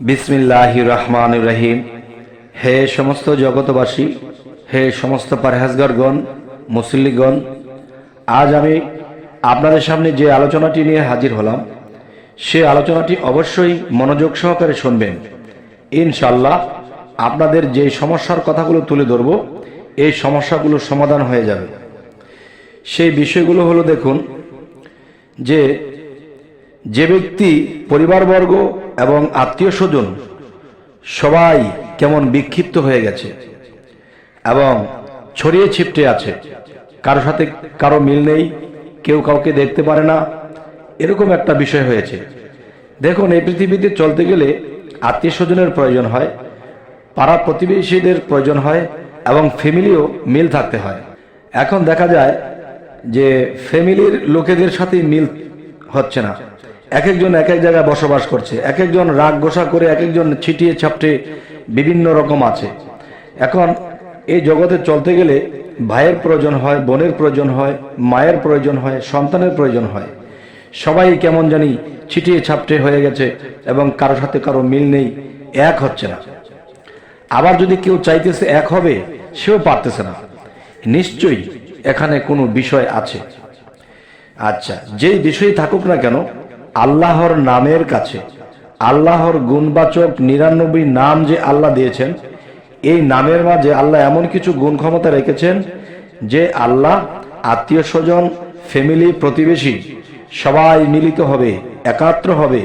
বিসমিল্লাহ রহমান রহিম। হে সমস্ত জগতবাসী হে সমস্ত পারহেজগরগণ, মুসল্লিগণ, আজ আমি আপনাদের সামনে যে আলোচনাটি নিয়ে হাজির হলাম, সে আলোচনাটি অবশ্যই মনোযোগ সহকারে শুনবেন। ইনশাল্লাহ আপনাদের যে সমস্যার কথাগুলো তুলে ধরব, এই সমস্যাগুলোর সমাধান হয়ে যাবে। সেই বিষয়গুলো হলো দেখুন, যে যে ব্যক্তি পরিবারবর্গ এবং আত্মীয় স্বজন সবাই কেমন বিক্ষিপ্ত হয়ে গেছে এবং ছড়িয়ে ছিপটে আছে। কারও সাথে কারও মিল নেই, কেউ কাউকে দেখতে পারে না। এরকম একটা বিষয় হয়েছে। দেখুন, এই পৃথিবীতে চলতে গেলে আত্মীয় স্বজনের প্রয়োজন হয়, পাড়া প্রতিবেশীদের প্রয়োজন হয় এবং ফ্যামিলিও মিল থাকতে হয়। এখন দেখা যায় যে ফ্যামিলির লোকেদের সাথে মিল হচ্ছে না। এক একজন এক এক জায়গায় বসবাস করছে। এক একজন রাগ গোসা করে এক একজন ছিটিয়ে ছাপটে বিভিন্ন রকম আছে। এখন এই জগতে চলতে গেলে ভাইয়ের প্রয়োজন হয়, বোনের প্রয়োজন হয়, মায়ের প্রয়োজন হয়, সন্তানের প্রয়োজন হয়। সবাই কেমন জানি ছিটিয়ে ছাপটে হয়ে গেছে এবং কারোর সাথে কারও মিল নেই, এক হচ্ছে না। আবার যদি কেউ চাইতেছে এক হবে, সেও পারতেছে না। নিশ্চয়ই এখানে কোনো বিষয় আছে। আচ্ছা যেই বিষয় থাকুক না কেন আল্লাহর নামের কাছে, আল্লাহর গুণবাচক নিরানব্বই নাম যে আল্লাহ দিয়েছেন, এই নামের মাঝে আল্লাহ এমন কিছু গুণ ক্ষমতা রেখেছেন যে আল্লাহ আত্মীয় স্বজন ফ্যামিলি, প্রতিবেশী সবাই মিলিত হবে, একাত্র হবে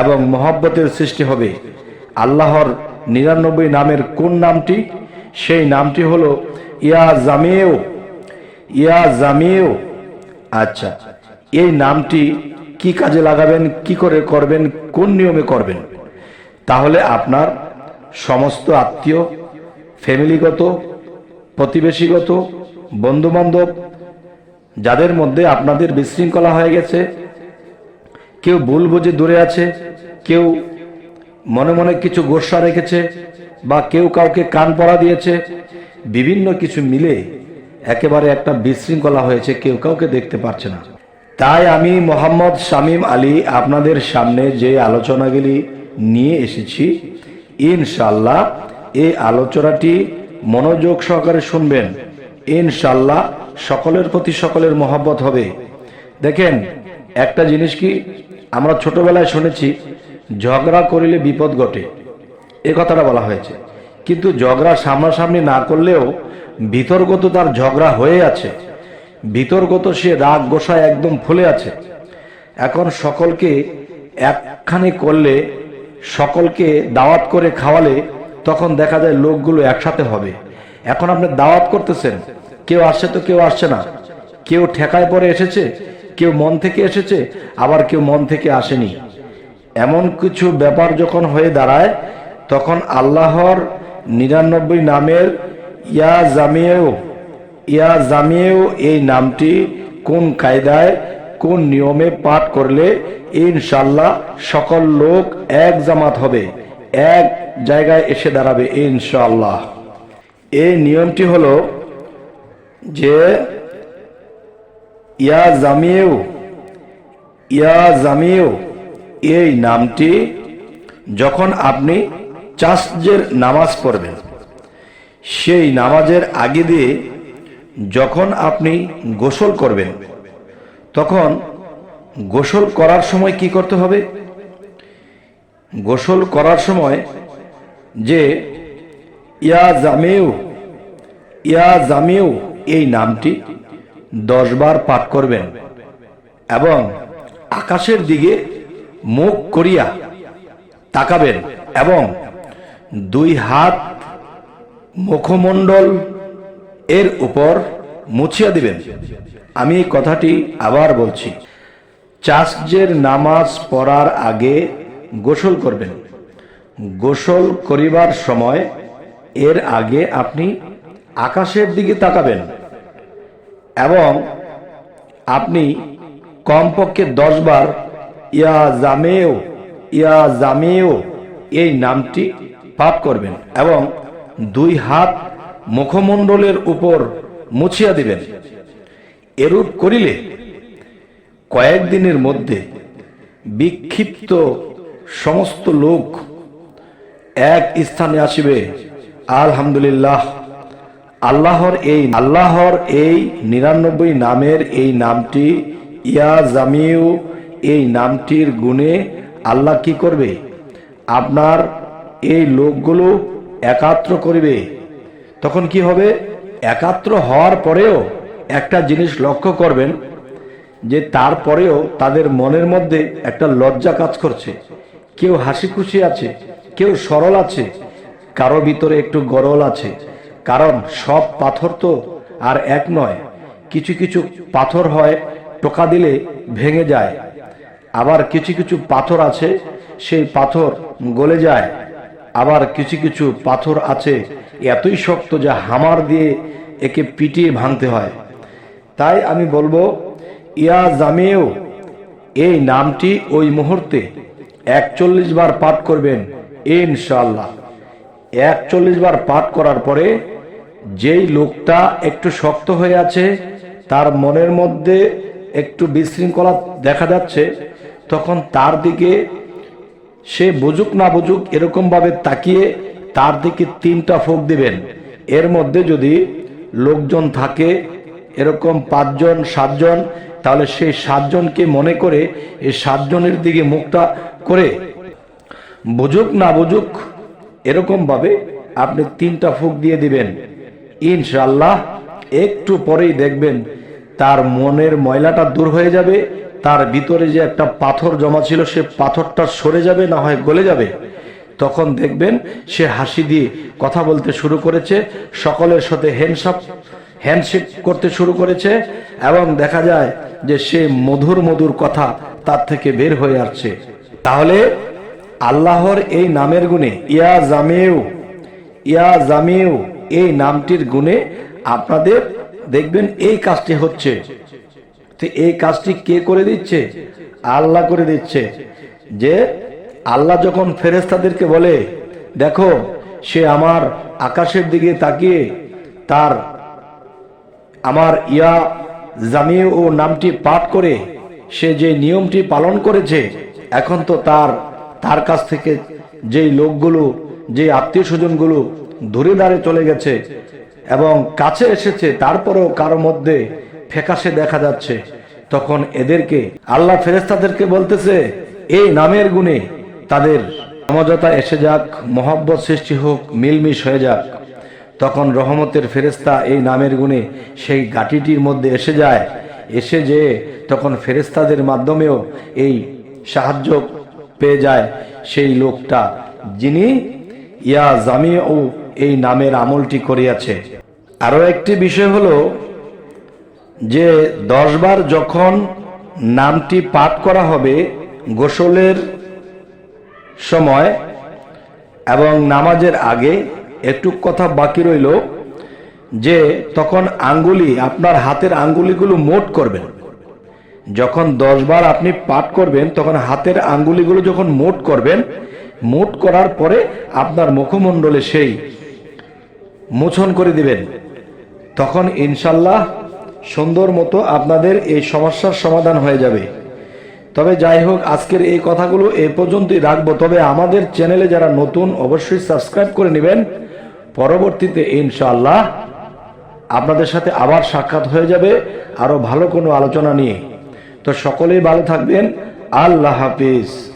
এবং মহব্বতের সৃষ্টি হবে। আল্লাহর নিরানব্বই নামের কোন নামটি? সেই নামটি হলো ইয়া জামিয়েও ইয়া জামিয়েও আচ্ছা এই নামটি কি কাজে লাগাবেন, কি করে করবেন, কোন নিয়মে করবেন? তাহলে আপনার সমস্ত আত্মীয়, ফ্যামিলিগত, প্রতিবেশীগত, বন্ধুবান্ধব, যাদের মধ্যে আপনাদের বিশৃঙ্খলা হয়ে গেছে, কেউ ভুল বুঝে দূরে আছে, কেউ মনে মনে কিছু গোসা রেখেছে বা কেউ কাউকে কান পড়া দিয়েছে, বিভিন্ন কিছু মিলে একেবারে একটা বিশৃঙ্খলা হয়েছে, কেউ কাউকে দেখতে পারছে না। তাই আমি মোহাম্মদ শামীম আলী আপনাদের সামনে যে আলোচনাগুলি নিয়ে এসেছি ইনশাল্লাহ এই আলোচনাটি মনোযোগ সহকারে শুনবেন। ইনশাল্লাহ সকলের প্রতি সকলের মহব্বত হবে। দেখেন, একটা জিনিস কি, আমরা ছোটবেলায় শুনেছি, ঝগড়া করিলে বিপদ ঘটে। এ কথাটা বলা হয়েছে। কিন্তু ঝগড়া সামনাসামনি না করলেও ভিতরগত তার ঝগড়া হয়ে আছে। ভিতরগত সে রাগ গোসায় একদম ফুলে আছে। এখন সকলকে একখানে করলে, সকলকে দাওয়াত করে খাওয়ালে, তখন দেখা যায় লোকগুলো একসাথে হবে। এখন আপনি দাওয়াত করতেছেন, কেউ আসছে তো কেউ আসছে না। কেউ ঠেকায় পরে এসেছে, কেউ মন থেকে এসেছে, আবার কেউ মন থেকে আসেনি। এমন কিছু ব্যাপার যখন হয়ে দাঁড়ায়, তখন আল্লাহর নিরানব্বই নামের, ইয়া জামিয়েও ইয়া জামিয়েও এই নামটি কোন কায়দায়, কোন নিয়মে পাঠ করলে ইনশাল্লাহ সকল লোক এক জামাত হবে, এক জায়গায় এসে দাঁড়াবে ইনশাল্লাহ এই নিয়মটি হলো যে, ইয়া জামিয়েও ইয়া জামিয়েও এই নামটি যখন আপনি চাষের নামাজ পড়বেন, সেই নামাজের আগে দিয়ে যখন আপনি গোসল করবেন, তখন গোসল করার সময় কি করতে হবে? গোসল করার সময় যে ইয়া জামেও ইয়া জামেও এই নামটি দশবার পাঠ করবেন এবং আকাশের দিকে মুখ করিয়া তাকাবেন এবং দুই হাত মুখমণ্ডল এর উপর মুছিয়া দিবেন। আমি কথাটি আবার বলছি। চাষজের নামাজ পড়ার আগে গোসল করবেন। গোসল করিবার সময় এর আগে আপনি আকাশের দিকে তাকাবেন এবং আপনি কমপক্ষে দশবার ইয়া জামেও ইয়া জামেও এই নামটি পাঠ করবেন এবং দুই হাত মুখমণ্ডলের উপর মুছিয়া দিবেন। এরূপ করিলে কয়েকদিনের মধ্যে বিক্ষিপ্ত সমস্ত লোক এক স্থানে আসিবে। আলহামদুলিল্লাহ, আল্লাহর এই আল্লাহর এই নিরানব্বই নামের এই নামটি, ইয়া জামিউ, এই নামটির গুণে আল্লাহ কি করবে? আপনার এই লোকগুলো একাত্র করবে। তখন কি হবে? একাত্র হওয়ার পরেও একটা জিনিস লক্ষ্য করবেন, যে তারপরেও তাদের মনের মধ্যে একটা লজ্জা কাজ করছে। কেউ হাসি খুশি আছে, কেউ সরল আছে, কারও ভিতরে একটু গরল আছে। কারণ সব পাথর তো আর এক নয়, কিছু কিছু পাথর হয় টোকা দিলে ভেঙে যায়। আবার কিছু কিছু পাথর আছে, সেই পাথর গলে যায়। আবার কিছু কিছু পাথর আছে, এতই শক্ত যে হামার দিয়ে একে পিটিয়ে ভাঙতে হয়। তাই আমি বলব, ইয়া জামিও এই নামটি ওই মুহূর্তে একচল্লিশ বার পাঠ করবেন ইনশাল্লাহ একচল্লিশ বার পাঠ করার পরে যেই লোকটা একটু শক্ত হয়ে আছে, তার মনের মধ্যে একটু বিশৃঙ্খলা দেখা যাচ্ছে, তখন তার দিকে সে বুঝুক না বুঝুক এরকম ভাবে তাকিয়ে তার দিকে তিনটা ফোক দিবেন। এর মধ্যে যদি লোকজন থাকে, এরকম পাঁচজন, সাতজন, তাহলে সেই সাতজনকে মনে করে এই সাতজনের দিকে মুখটা করে। বুঝুক না বুঝুক এরকম ভাবে আপনি তিনটা ফুক দিয়ে দিবেন। ইনশাল্লাহ একটু পরেই দেখবেন তার মনের ময়লাটা দূর হয়ে যাবে, তার ভিতরে যে একটা পাথর জমা ছিল সে পাথরটা সরে যাবে, না হয় গলে যাবে। তখন দেখবেন সে হাসি দিয়ে কথা বলতে শুরু করেছে, সকলের সাথে হ্যান্ডসাপ হ্যান্ডশেক করতে শুরু করেছে এবং দেখা যায় যে সে মধুর মধুর কথা তার থেকে বের হয়ে আসছে। তাহলে আল্লাহর এই নামের গুণে ইয়া জামিউ ইয়া জামিউ, এই নামটির গুণে আপনাদের দেখবেন এই কাজটি হচ্ছে। তো এই কাজটি কে করে দিচ্ছে? আল্লাহ করে দিচ্ছে। যে আল্লাহ যখন ফেরেস্তাদেরকে বলে, দেখো, সে আমার আকাশের দিকে তাকিয়ে তার আমার ইয়া জামিউ ও নামটি পাঠ করে, সে যে নিয়মটি পালন করেছে, এখন তো তার তার কাছ থেকে যেই লোকগুলো যে আত্মীয় স্বজনগুলো ধরে দাঁড়ে চলে গেছে এবং কাছে এসেছে, তারপরেও কারও মধ্যে ফেকাশে দেখা যাচ্ছে। তখন এদেরকে, আল্লাহ ফেরেস্তাদেরকে বলতেছে, এই নামের গুণে তাদের সমঝোতা এসে যাক, মহব্বত সৃষ্টি হোক, মিলমিশ হয়ে যাক। তখন রহমতের ফেরেস্তা এই নামের গুণে সেই গাটিটির মধ্যে এসে যায়। এসে যে তখন ফেরেস্তাদের মাধ্যমেও এই সাহায্য পেয়ে যায় সেই লোকটা, যিনি, ইয়া জামি ও এই নামের আমলটি করিয়াছে। আরও একটি বিষয় হলো যে দশবার যখন নামটি পাঠ করা হবে গোসলের সময় এবং নামাজের আগে একটু কথা বাকি রইল যে তখন আঙ্গুলি, আপনার হাতের আঙ্গুলিগুলো মোট করবেন। যখন দশ বার আপনি পাঠ করবেন, তখন হাতের আঙ্গুলিগুলো যখন মোট করবেন, মোট করার পরে আপনার মুখমণ্ডলে সেই মোছন করে দিবেন। তখন ইনশাল্লাহ সুন্দর মতো আপনাদের এই সমস্যার সমাধান হয়ে যাবে। তবে যাই হোক, আজকের এই কথাগুলো এ পর্যন্তই রাখব। তবে আমাদের চ্যানেলে যারা নতুন, অবশ্যই সাবস্ক্রাইব করে নেবেন। পরবর্তীতে ইনশাআল্লাহ আপনাদের সাথে আবার সাক্ষাৎ হয়ে যাবে আরও ভালো কোনো আলোচনা নিয়ে। তো সকলেই ভালো থাকবেন। আল্লাহ হাফিজ।